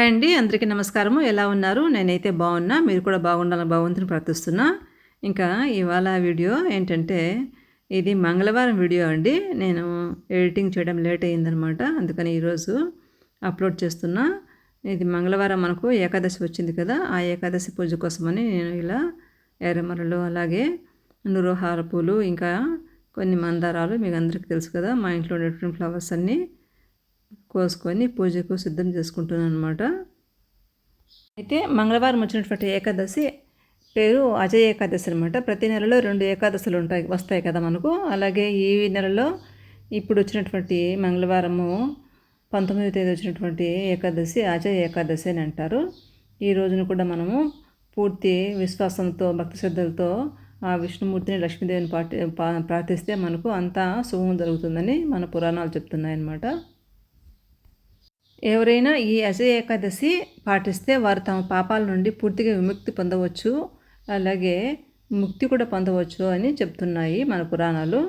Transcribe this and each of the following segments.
Hi అండి అందరికీ నమస్కారము. ఎలా ఉన్నారు? నేనైతే బాగున్నా. మీరు కూడా బాగుండాలని భగవంతుని ప్రార్థిస్తున్నా. ఇంకా ఇవాళ వీడియో ఏంటంటే ఇది మంగళవారం వీడియో అండి. నేను ఎడిటింగ్ చేయడం లేట్ అయిందనమాట అందుకని ఈరోజు అప్లోడ్ చేస్తున్నా. ఇది మంగళవారం మనకు ఏకాదశి వచ్చింది కదా ఆ ఏకాదశి పూజ కోసమని నేను ఇలా ఎర్రమరలు అలాగే నురోహార పూలు ఇంకా కొన్ని మందారాలు మీకు అందరికీ తెలుసు కదా మా ఇంట్లో ఉండేటువంటి ఫ్లవర్స్ అన్నీ కోసుకొని పూజకు సిద్ధం చేసుకుంటున్నాను అనమాట అయితే మంగళవారం వచ్చినటువంటి ఏకాదశి పేరు అజయ ఏకాదశి అనమాట ప్రతి నెలలో రెండు ఏకాదశులు ఉంటాయి వస్తాయి కదా మనకు. అలాగే ఈ నెలలో ఇప్పుడు వచ్చినటువంటి మంగళవారము పంతొమ్మిదో తేదీ వచ్చినటువంటి ఏకాదశి అజయ ఏకాదశి అని అంటారు. ఈ రోజున కూడా మనము పూర్తి విశ్వాసంతో భక్తి శ్రద్ధలతో ఆ విష్ణుమూర్తిని లక్ష్మీదేవిని పాటి ప్రార్థిస్తే మనకు అంతా శుభం జరుగుతుందని మన పురాణాలు చెప్తున్నాయన్నమాట. ఎవరైనా ఈ అజయ ఏకాదశి పాటిస్తే వారు తమ పాపాల నుండి పూర్తిగా విముక్తి పొందవచ్చు అలాగే ముక్తి కూడా పొందవచ్చు అని చెప్తున్నాయి మన పురాణాలు.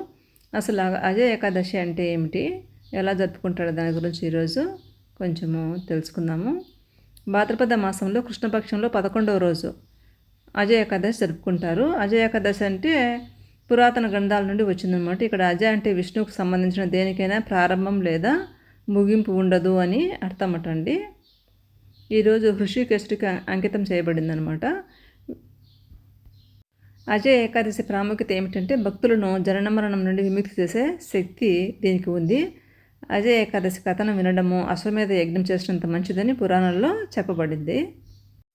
అసలు అజయ ఏకాదశి అంటే ఏమిటి? ఎలా జరుపుకుంటాడో దాని గురించి ఈరోజు కొంచెము తెలుసుకుందాము. భాద్రపద మాసంలో కృష్ణపక్షంలో పదకొండవ రోజు అజయ ఏకాదశి జరుపుకుంటారు. అజయ ఏకాదశి అంటే పురాతన గ్రంథాల నుండి వచ్చిందనమాట ఇక్కడ అజయ అంటే విష్ణువుకు సంబంధించిన దేనికైనా ప్రారంభం లేదా ముగింపు ఉండదు అని అర్థమటండి. ఈరోజు హృషికేశుడికి అంకితం చేయబడిందనమాట. అజయ ఏకాదశి ప్రాముఖ్యత ఏమిటంటే భక్తులను జనన మరణం నుండి విముక్తి చేసే శక్తి దీనికి ఉంది. అజయ ఏకాదశి కథను వినడము అశ్వమేధ యజ్ఞం చేసినంత మంచిదని పురాణాల్లో చెప్పబడింది.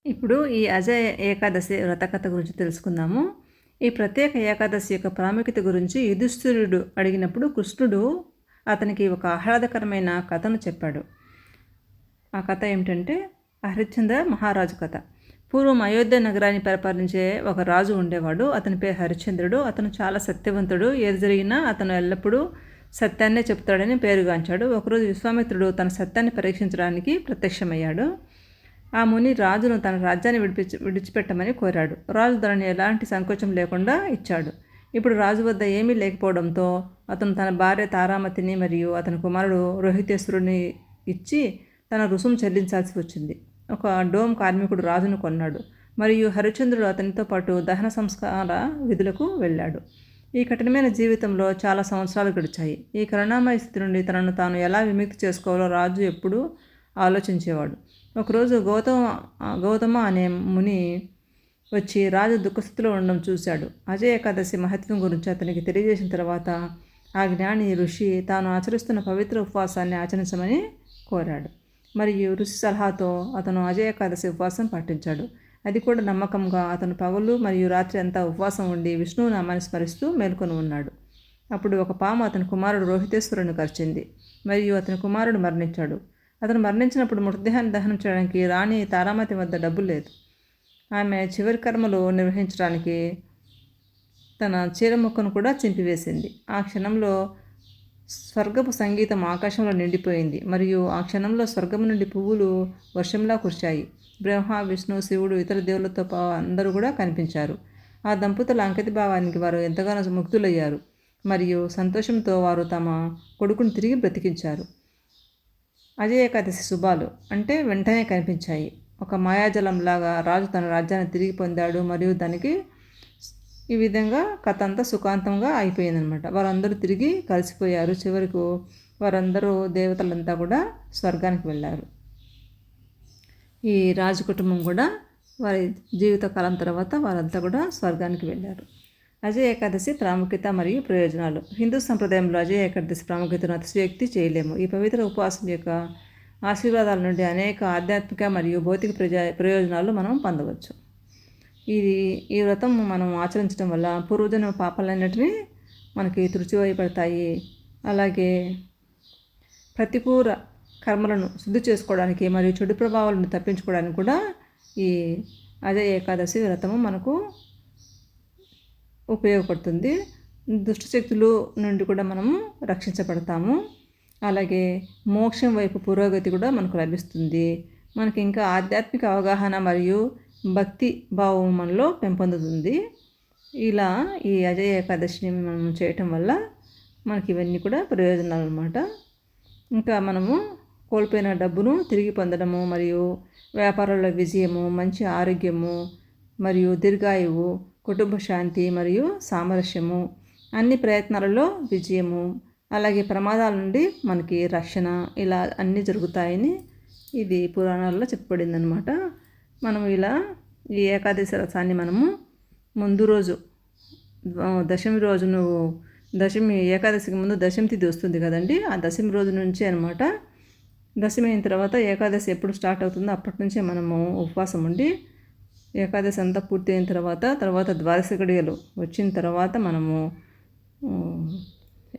ఇప్పుడు ఈ అజయ ఏకాదశి వ్రతకథ గురించి తెలుసుకుందాము. ఈ ప్రత్యేక ఏకాదశి యొక్క ప్రాముఖ్యత గురించి యుధిష్ఠిరుడు అడిగినప్పుడు కృష్ణుడు అతనికి ఒక ఆహ్లాదకరమైన కథను చెప్పాడు. ఆ కథ ఏమిటంటే హరిశ్చంద్ర మహారాజు కథ. పూర్వం అయోధ్య నగరాన్ని పరిపాలించే ఒక రాజు ఉండేవాడు. అతని పేరు హరిశ్చంద్రుడు. అతను చాలా సత్యవంతుడు. ఏది జరిగినా అతను ఎల్లప్పుడూ సత్యాన్నే చెప్తాడని పేరుగాంచాడు. ఒకరోజు విశ్వామిత్రుడు తన సత్యాన్ని పరీక్షించడానికి ప్రత్యక్షమయ్యాడు. ఆ ముని రాజును తన రాజ్యాన్ని విడిపించి విడిచిపెట్టమని కోరాడు. రాజు తనని ఎలాంటి సంకోచం లేకుండా ఇచ్చాడు. ఇప్పుడు రాజు వద్ద ఏమీ లేకపోవడంతో అతను తన భార్య తారామతిని మరియు అతని కుమారుడు రోహితేశ్వరుని ఇచ్చి తన రుసుము చెల్లించాల్సి వచ్చింది. ఒక డోమ్ కార్మికుడు రాజును కొన్నాడు మరియు హరిచంద్రుడు అతనితో పాటు దహన సంస్కార విధులకు వెళ్ళాడు. ఈ కఠినమైన జీవితంలో చాలా సంవత్సరాలు గడిచాయి. ఈ కరుణామయ స్థితి నుండి తనను తాను ఎలా విముక్తి చేసుకోవాలో రాజు ఎప్పుడూ ఆలోచించేవాడు. ఒకరోజు గౌతమ గౌతమ అనే ముని వచ్చి రాజు దుఃఖస్థితిలో ఉండడం చూశాడు. అజయ ఏకాదశి మహత్వం గురించి అతనికి తెలియజేసిన తర్వాత ఆ జ్ఞాని ఋషి తాను ఆచరిస్తున్న పవిత్ర ఉపవాసాన్ని ఆచరించమని కోరాడు. మరియు ఋషి సలహాతో అతను అజయ ఏకాదశి ఉపవాసం పాటించాడు. అది కూడా నమ్మకంగా అతను పగలు మరియు రాత్రి అంతా ఉపవాసం ఉండి విష్ణువు నామాన్ని స్మరిస్తూ మేల్కొని ఉన్నాడు. అప్పుడు ఒక పాము అతని కుమారుడు రోహితేశ్వరుని కరిచింది. మరియు అతని కుమారుడు మరణించాడు. అతను మరణించినప్పుడు మృతదేహాన్ని దహనం చేయడానికి రాణి తారామతి వద్ద డబ్బు లేదు. ఆమె చివరి కర్మలు నిర్వహించడానికి తన చీరముక్కను కూడా చింపివేసింది. ఆ క్షణంలో స్వర్గపు సంగీతం ఆకాశంలో నిండిపోయింది. మరియు ఆ క్షణంలో స్వర్గం నుండి పువ్వులు వర్షంలా కురిశాయి. బ్రహ్మ విష్ణు శివుడు ఇతర దేవులతో అందరూ కూడా కనిపించారు. ఆ దంపతుల అంకిత భావానికి వారు ఎంతగానో ముక్తులయ్యారు మరియు సంతోషంతో వారు తమ కొడుకును తిరిగి బ్రతికించారు. అజయ ఏకాదశి శుభాలు అంటే వెంటనే కనిపించాయి. ఒక మాయాజలంలాగా రాజు తన రాజ్యాన్ని తిరిగి పొందాడు మరియు దానికి ఈ విధంగా కథ అంతా సుఖాంతంగా అయిపోయిందనమాట వారందరూ తిరిగి కలిసిపోయారు. చివరకు వారందరూ దేవతలంతా కూడా స్వర్గానికి వెళ్ళారు. ఈ రాజు కుటుంబం కూడా వారి జీవితకాలం తర్వాత వారంతా కూడా స్వర్గానికి వెళ్ళారు. అజయ ఏకాదశి ప్రాముఖ్యత మరియు ప్రయోజనాలు. హిందూ సంప్రదాయంలో అజయ ఏకాదశి ప్రాముఖ్యతను అతిశయోక్తి చేయలేము. ఈ పవిత్ర ఉపవాసం యొక్క ఆశీర్వాదాల నుండి అనేక ఆధ్యాత్మిక మరియు భౌతిక ప్రజా ప్రయోజనాలు మనం పొందవచ్చు. ఇది ఈ వ్రతం మనం ఆచరించడం వల్ల పూర్వజన పాపాలన్నిటినీ మనకి తృచివైపడతాయి అలాగే ప్రతికూల కర్మలను శుద్ధి చేసుకోవడానికి మరియు చెడు ప్రభావాలను తప్పించుకోవడానికి కూడా ఈ అజయ ఏకాదశి వ్రతము మనకు ఉపయోగపడుతుంది. దుష్టశక్తులు నుండి కూడా మనము రక్షించబడతాము. అలాగే మోక్షం వైపు పురోగతి కూడా మనకు లభిస్తుంది. మనకి ఇంకా ఆధ్యాత్మిక అవగాహన మరియు భక్తి భావం మనలో పెంపొందుతుంది. ఇలా ఈ అజయ ఏకాదశిని మనం చేయటం వల్ల మనకి ఇవన్నీ కూడా ప్రయోజనాలు అనమాట ఇంకా మనము కోల్పోయిన డబ్బును తిరిగి పొందడము మరియు వ్యాపారంలో విజయము మంచి ఆరోగ్యము మరియు దీర్ఘాయువు కుటుంబ శాంతి మరియు సామరస్యము అన్ని ప్రయత్నాలలో విజయము అలాగే ప్రమాదాల నుండి మనకి రక్షణ ఇలా అన్నీ జరుగుతాయని ఇది పురాణాల్లో చెప్పబడింది అనమాట మనం ఇలా ఈ ఏకాదశి రథాన్ని మనము ముందు రోజు దశమి రోజు నువ్వు దశమి ఏకాదశికి ముందు దశమి తిథి వస్తుంది కదండి. ఆ దశమి రోజు నుంచి అనమాట దశమి అయిన తర్వాత ఏకాదశి ఎప్పుడు స్టార్ట్ అవుతుందో అప్పటి నుంచే మనము ఉపవాసం ఉండి ఏకాదశి అంతా పూర్తి అయిన తర్వాత తర్వాత ద్వాదశ గడియలు వచ్చిన తర్వాత మనము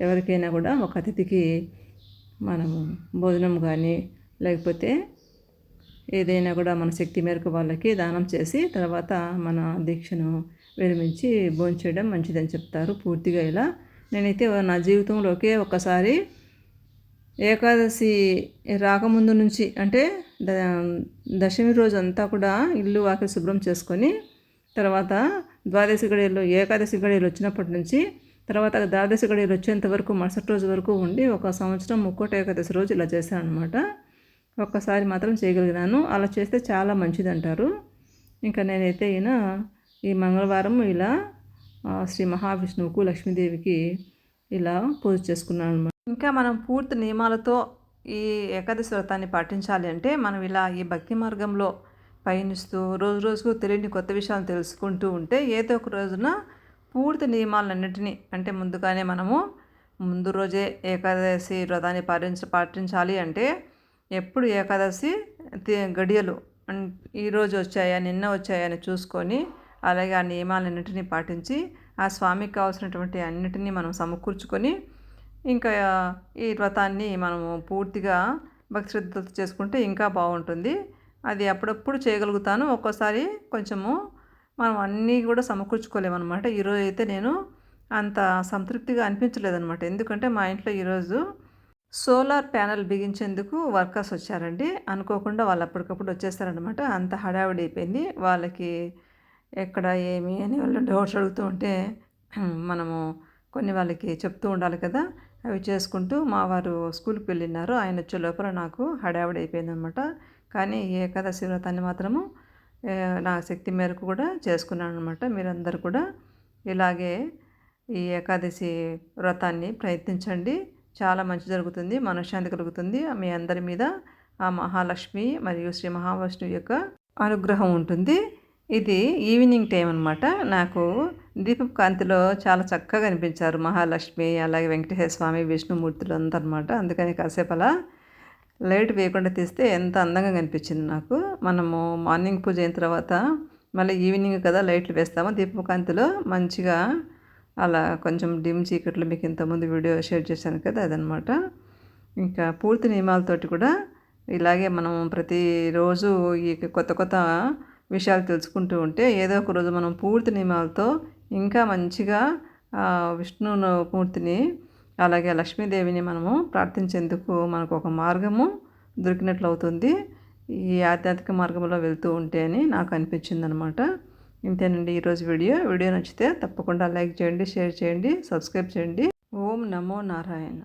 ఎవరికైనా కూడా ఒక అతిథికి మనము భోజనం కానీ లేకపోతే ఏదైనా కూడా మన శక్తి మేరకు వాళ్ళకి దానం చేసి తర్వాత మన దీక్షను విరమించి భోంచేయడం మంచిదని చెప్తారు పూర్తిగా ఇలా. నేనైతే నా జీవితంలో ఒకే ఒక్కసారి ఏకాదశి రాకముందు నుంచి అంటే దశమి రోజు అంతా కూడా ఇల్లు వాకి శుభ్రం చేసుకొని తర్వాత ద్వాదశి గడియలు ఏకాదశి గడియలు వచ్చినప్పటి నుంచి తర్వాత ద్వాదశి గడియలు వచ్చేంత వరకు మరుసటి రోజు వరకు ఉండి ఒక సంవత్సరం ముక్కోట ఏకాదశి రోజు ఇలా చేశాను అనమాట ఒక్కసారి మాత్రం చేయగలిగినాను. అలా చేస్తే చాలా మంచిది అంటారు ఇంకా నేనైతే ఈయన ఈ మంగళవారం ఇలా శ్రీ మహావిష్ణువుకు లక్ష్మీదేవికి ఇలా పూజ చేసుకున్నాను అనమాట ఇంకా మనం పూర్తి నియమాలతో ఈ ఏకాదశి వ్రతాన్ని పాటించాలి అంటే మనం ఇలా ఈ భక్తి మార్గంలో పయనిస్తూ రోజు రోజుకు తెలియని కొత్త విషయాలు తెలుసుకుంటూ ఉంటే ఏదో ఒక రోజున పూర్తి నియమాలన్నింటినీ అంటే ముందుగానే మనము ముందు రోజే ఏకాదశి వ్రతాన్ని పాటించ పాటించాలి అంటే ఎప్పుడు ఏకాదశి గడియలు ఈరోజు వచ్చాయా నిన్న వచ్చాయా అని చూసుకొని అలాగే ఆ నియమాలన్నింటినీ పాటించి ఆ స్వామికి కావాల్సినటువంటి అన్నిటినీ మనం సమకూర్చుకొని ఇంకా ఈ వ్రతాన్ని మనము పూర్తిగా భక్తిశ్రద్ధతో చేసుకుంటే ఇంకా బాగుంటుంది. అది అప్పుడప్పుడు చేయగలుగుతాను. ఒక్కోసారి కొంచెము మనం అన్నీ కూడా సమకూర్చుకోలేమన్నమాట. ఈరోజు అయితే నేను అంత సంతృప్తిగా అనిపించలేదన్నమాట. ఎందుకంటే మా ఇంట్లో ఈరోజు సోలార్ ప్యానెల్ బిగించేందుకు వర్కర్స్ వచ్చారండి. అనుకోకుండా వాళ్ళు అప్పటికప్పుడు వచ్చేస్తారనమాట అంత హడావిడి అయిపోయింది. వాళ్ళకి ఎక్కడ ఏమి అని వాళ్ళు డౌట్స్ అడుగుతూ ఉంటే మనము కొన్ని వాళ్ళకి చెప్తూ ఉండాలి కదా. అవి చేసుకుంటూ మా వారు స్కూల్కి వెళ్ళినారు ఆయన వచ్చే లోపల నాకు హడావిడి అయిపోయిందనమాట కానీ ఏకాదశి వ్రతాన్ని మాత్రము నా శక్తి మేరకు కూడా చేసుకున్నాను అనమాట మీరందరూ కూడా ఇలాగే ఈ ఏకాదశి వ్రతాన్ని ప్రయత్నించండి. చాలా మంచి జరుగుతుంది మనశ్శాంతి కలుగుతుంది. మీ అందరి మీద ఆ మహాలక్ష్మి మరియు శ్రీ మహావిష్ణువు యొక్క అనుగ్రహం ఉంటుంది. ఇది ఈవినింగ్ టైం అనమాట నాకు దీపం కాంతిలో చాలా చక్కగా అనిపించారు మహాలక్ష్మి అలాగే వెంకటేశ్వర స్వామి విష్ణుమూర్తులు అంతా అనమాట అందుకని కాసేపు అలా లైట్ వేయకుండా తీస్తే ఎంత అందంగా కనిపించింది నాకు. మనము మార్నింగ్ పూజ అయిన తర్వాత మళ్ళీ ఈవినింగ్ కదా లైట్లు వేస్తాము. దీపకాంతిలో మంచిగా అలా కొంచెం డిమ్ చీకట్లు మీకు ఇంతకుముందు వీడియో షేర్ చేశాను కదా అదనమాట. ఇంకా పూర్తి నియమాలతోటి కూడా ఇలాగే మనం ప్రతిరోజు ఈ కొత్త కొత్త విషయాలు తెలుసుకుంటూ ఉంటే ఏదో ఒక రోజు మనం పూర్తి నియమాలతో ఇంకా మంచిగా విష్ణు మూర్తిని అలాగే లక్ష్మీదేవిని మనము ప్రార్థించేందుకు మనకు ఒక మార్గము దొరికినట్లు అవుతుంది ఈ ఆధ్యాత్మిక మార్గంలో వెళ్తూ ఉంటే అని నాకు అనిపించింది అనమాట ఇంతేనండి ఈరోజు వీడియో. వీడియో నచ్చితే తప్పకుండా లైక్ చేయండి షేర్ చేయండి సబ్స్క్రైబ్ చేయండి. ఓం నమో నారాయణ.